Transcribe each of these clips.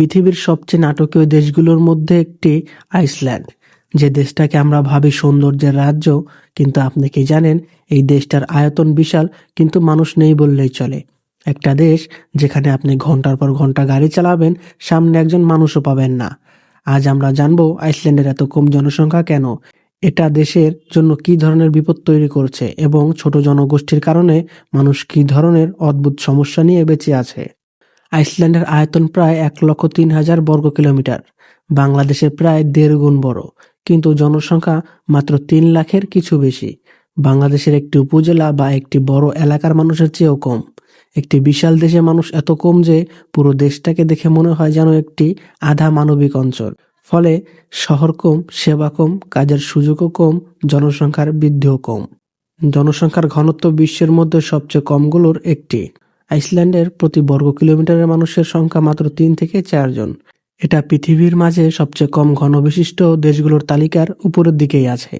পৃথিবীর সবচেয়ে নাটকীয় দেশগুলোর মধ্যে একটি আইসল্যান্ড। যে দেশটাকে আমরা ভাবি সৌন্দর্যের রাজ্য, কিন্তু আপনি কি জানেন, এই দেশটার আয়তন বিশাল, কিন্তু মানুষ নেই বললেই চলে। একটা দেশ যেখানে আপনি ঘণ্টার পর ঘণ্টা গাড়ি চালাবেন, সামনে একজন মানুষও পাবেন না। আজ আমরা জানব আইসল্যান্ডের এত কম জনসংখ্যা কেন? এটা দেশের জন্য কি ধরনের বিপদ তৈরি করছে এবং ছোট জনগোষ্ঠীর কারণে মানুষ কি ধরনের অদ্ভুত সমস্যা নিয়ে বেঁচে আছে? আইসল্যান্ডের আয়তন প্রায় এক লক্ষ তিন হাজার বর্গ কিলোমিটার। বাংলাদেশের প্রায় দেড় গুণ বড়, কিন্তু জনসংখ্যা মাত্র তিন লাখের কিছু বেশি। বাংলাদেশের একটি উপজেলা বা একটি বড় এলাকার মানুষের চেয়েও কম। একটি বিশাল দেশে মানুষ এত কম যে পুরো দেশটাকে দেখে মনে হয় যেন একটি আধা মানবিক অঞ্চল। ফলে শহর কম, সেবা কম, কাজের সুযোগও কম, জনসংখ্যার বৃদ্ধিও কম। জনসংখ্যার ঘনত্ব বিশ্বের মধ্যে সবচেয়ে কমগুলোর একটি। আইসল্যান্ডের প্রতি বর্গ কিলোমিটারের মানুষের সংখ্যা মাত্র তিন থেকে চারজন এটা পৃথিবীর মাঝে সবচেয়ে কম ঘনবিশিষ্ট দেশগুলোর তালিকার উপরের দিকেই আছে।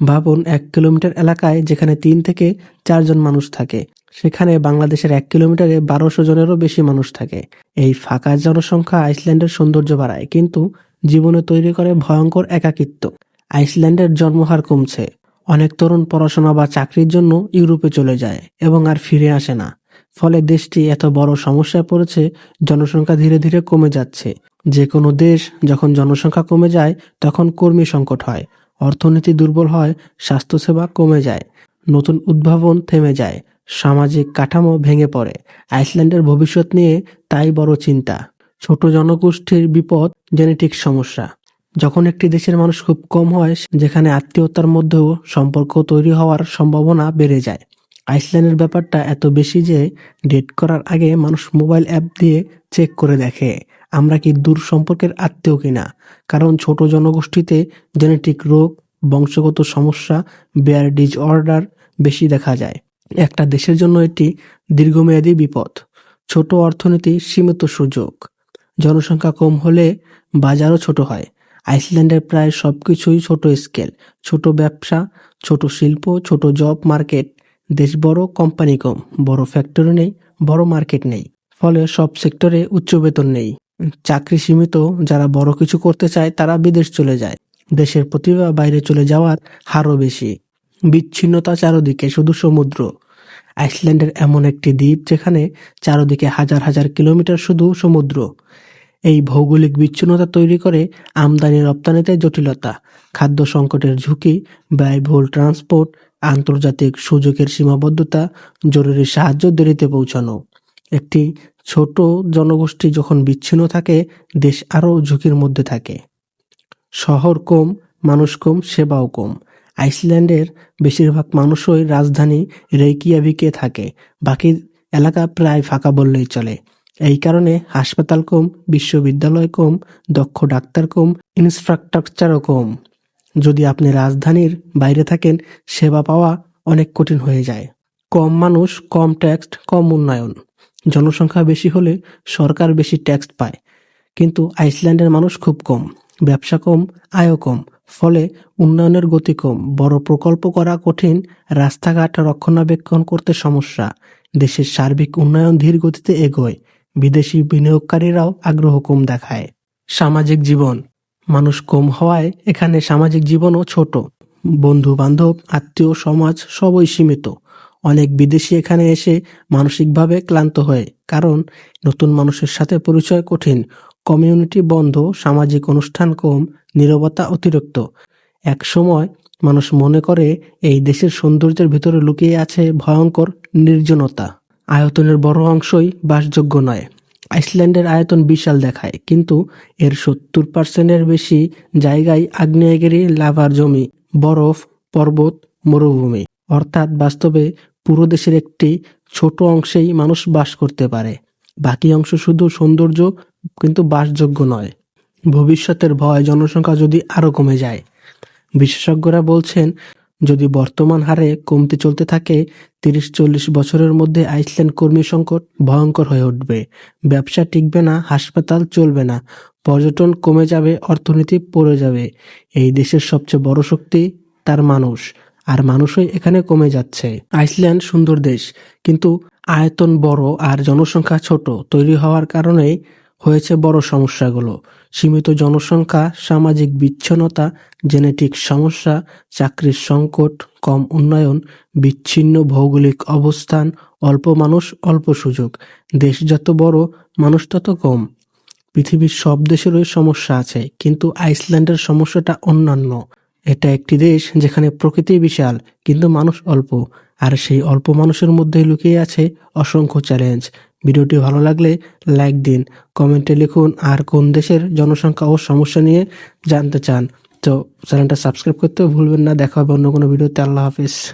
ভাবুন, এক কিলোমিটার এলাকায় যেখানে তিন থেকে চারজন মানুষ থাকে, সেখানে বাংলাদেশের এক কিলোমিটারে বারোশো জনেরও বেশি মানুষ থাকে। এই ফাঁকা জনসংখ্যা আইসল্যান্ডের সৌন্দর্য বাড়ায়, কিন্তু জীবনে তৈরি করে ভয়ঙ্কর একাকিত্ব। আইসল্যান্ডের জন্মহার কমছে। অনেক তরুণ পড়াশোনা বা চাকরির জন্য ইউরোপে চলে যায় এবং আর ফিরে আসে না। ফলে দেশটি এত বড় সমস্যায় পড়েছে, জনসংখ্যা ধীরে ধীরে কমে যাচ্ছে। যে কোনো দেশ যখন জনসংখ্যা কমে যায়, তখন কর্মী সংকট হয়, অর্থনীতি দুর্বল হয়, স্বাস্থ্যসেবা কমে যায়, নতুন উদ্ভাবন থেমে যায়, সামাজিক কাঠামো ভেঙে পড়ে। আইসল্যান্ডের ভবিষ্যৎ নিয়ে তাই বড় চিন্তা। ছোট জনগোষ্ঠীর বিপদ, জেনেটিক সমস্যা। যখন একটি দেশের মানুষ খুব কম হয় যেখানে আত্মীয়তার মধ্যেও সম্পর্ক তৈরি হওয়ার সম্ভাবনা বেড়ে যায়। আইসল্যান্ডের ব্যাপারটা এত বেশি যে ডেট করার আগে মানুষ মোবাইল অ্যাপ দিয়ে চেক করে দেখে, আমরা কি দূর সম্পর্কের আত্মীয় কিনা? কারণ ছোট জনগোষ্ঠীতে জেনেটিক রোগ, বংশগত সমস্যা, বেয়ার ডিজ অর্ডার বেশি দেখা যায়। একটা দেশের জন্য এটি দীর্ঘমেয়াদী বিপদ ছোট অর্থনীতি সীমিত সুযোগ। জনসংখ্যা কম হলে বাজারও ছোট হয়। আইসল্যান্ডের প্রায় সবকিছুই ছোট স্কেল। ছোট ব্যবসা, ছোট শিল্প, ছোট জব মার্কেট। দেশ বড় কোম্পানি কম, বড় ফ্যাক্টরি নেই, বড় মার্কেট নেই। ফলে সব সেক্টরে উচ্চ বেতন নেই। চাকরি সীমিত, যারা বড় কিছু করতে চায়, তারা বিদেশ চলে যায়। দেশের প্রতিভা বাইরে চলে যাওয়ার হারও বেশি। বিচ্ছিন্নতা চারদিকে শুধু সমুদ্র। আইসল্যান্ডের এমন একটি দ্বীপ যেখানে চারদিকে হাজার হাজার কিলোমিটার শুধু সমুদ্র। এই ভৌগোলিক বিচ্ছিন্নতা তৈরি করে আমদানি রপ্তানিতে জটিলতা, খাদ্য সংকটের ঝুঁকি, ব্যয়বহুল ট্রান্সপোর্ট, আন্তর্জাতিক সুযোগের সীমাবদ্ধতা, জরুরি সাহায্য দেরিতে পৌঁছানো। একটি ছোট জনগোষ্ঠী যখন বিচ্ছিন্ন থাকে, দেশ আরও ঝুঁকির মধ্যে থাকে। শহর কম, মানুষ কম, সেবাও কম। আইসল্যান্ডের বেশিরভাগ মানুষই রাজধানী রেকিয়াভিকে থাকে। বাকি এলাকা প্রায় ফাঁকা বললেই চলে। এই কারণে হাসপাতাল কম বিশ্ববিদ্যালয় কম দক্ষ ডাক্তার কম ইনফ্রাস্ট্রাকচারও কম। যদি আপনি রাজধানীর বাইরে থাকেন, সেবা পাওয়া অনেক কঠিন হয়ে যায়। কম মানুষ, কম ট্যাক্স কম উন্নয়ন। জনসংখ্যা বেশি হলে সরকার বেশি ট্যাক্স পায়। কিন্তু আইসল্যান্ডের মানুষ খুব কম। ব্যবসা কম, আয়ও কম। ফলে উন্নয়নের গতি কম। বড় প্রকল্প করা কঠিন, রাস্তাঘাট রক্ষণাবেক্ষণ করতে সমস্যা। দেশের সার্বিক উন্নয়ন ধীর গতিতে এগোয়। বিদেশি বিনিয়োগকারীরাও আগ্রহ কম দেখায়। সামাজিক জীবন। মানুষ কম হওয়ায় এখানে সামাজিক জীবনও ছোট। বন্ধু বান্ধব আত্মীয় সমাজ সবই সীমিত। অনেক বিদেশি এখানে এসে মানসিকভাবে ক্লান্ত হয়, কারণ নতুন মানুষের সাথে পরিচয় কঠিন। কমিউনিটি বন্ধ, সামাজিক অনুষ্ঠান কম, নীরবতা অতিরিক্ত। এক সময় মানুষ মনে করে এই দেশের সৌন্দর্যের ভিতরে লুকিয়ে আছে ভয়ঙ্কর নির্জনতা। আয়তনের বড় অংশই বাসযোগ্য নয়। আইসল্যান্ডের আয়তন বিশাল দেখায়, কিন্তু এর সত্তর পার্সেন্টের বেশি জায়গায় আগ্নেয়গিরি, লাভার জমি, বরফ, পর্বত, মরুভূমি। অর্থাৎ বাস্তবে পুরো দেশের একটি ছোট অংশেই মানুষ বাস করতে পারে। বাকি অংশ শুধু সৌন্দর্য, কিন্তু বাসযোগ্য নয়। ভবিষ্যতের ভয় জনসংখ্যা যদি আরও কমে যায়। বিশেষজ্ঞরা বলছেন যদি বর্তমান হারে কমতে চলতে থাকে তিরিশ চল্লিশ বছরের মধ্যে আইসল্যান্ড কর্মী সংকট ভয়ঙ্কর হয়ে উঠবে। ব্যবসা টিকবে না, হাসপাতাল চলবে না, পর্যটন কমে যাবে, অর্থনীতি পড়ে যাবে। এই দেশের সবচেয়ে বড় শক্তি তার মানুষ, আর মানুষই এখানে কমে যাচ্ছে। আইসল্যান্ড সুন্দর দেশ, কিন্তু আয়তন বড় আর জনসংখ্যা ছোট, তৈরি হওয়ার কারণে হয়েছে বড় সমস্যাগুলো। সীমিত জনসংখ্যা, সামাজিক বিচ্ছিন্নতা, জেনেটিক সমস্যা, চাকরির সংকট, কম উন্নয়ন, বিচ্ছিন্ন ভৌগোলিক অবস্থান, অল্প মানুষ, অল্প সুযোগ। দেশ যত বড়, মানুষ তত কম। পৃথিবীর সব দেশেরই সমস্যা আছে, কিন্তু আইসল্যান্ডের সমস্যাটা অন্যান্য। এটা একটি দেশ যেখানে প্রকৃতি বিশাল, কিন্তু মানুষ অল্প। আর সেই অল্প মানুষের মধ্যেই লুকিয়ে আছে অসংখ্য চ্যালেঞ্জ ভিডিওটি ভালো লাগলে লাইক দিন, কমেন্টে লিখুন আর কোন দেশের জনসংখ্যা ও সমস্যা নিয়ে জানতে চান। তো চ্যানেলটা সাবস্ক্রাইব করতেও ভুলবেন না, দেখা হবে অন্য কোনো ভিডিওতে। আল্লাহ হাফিজ।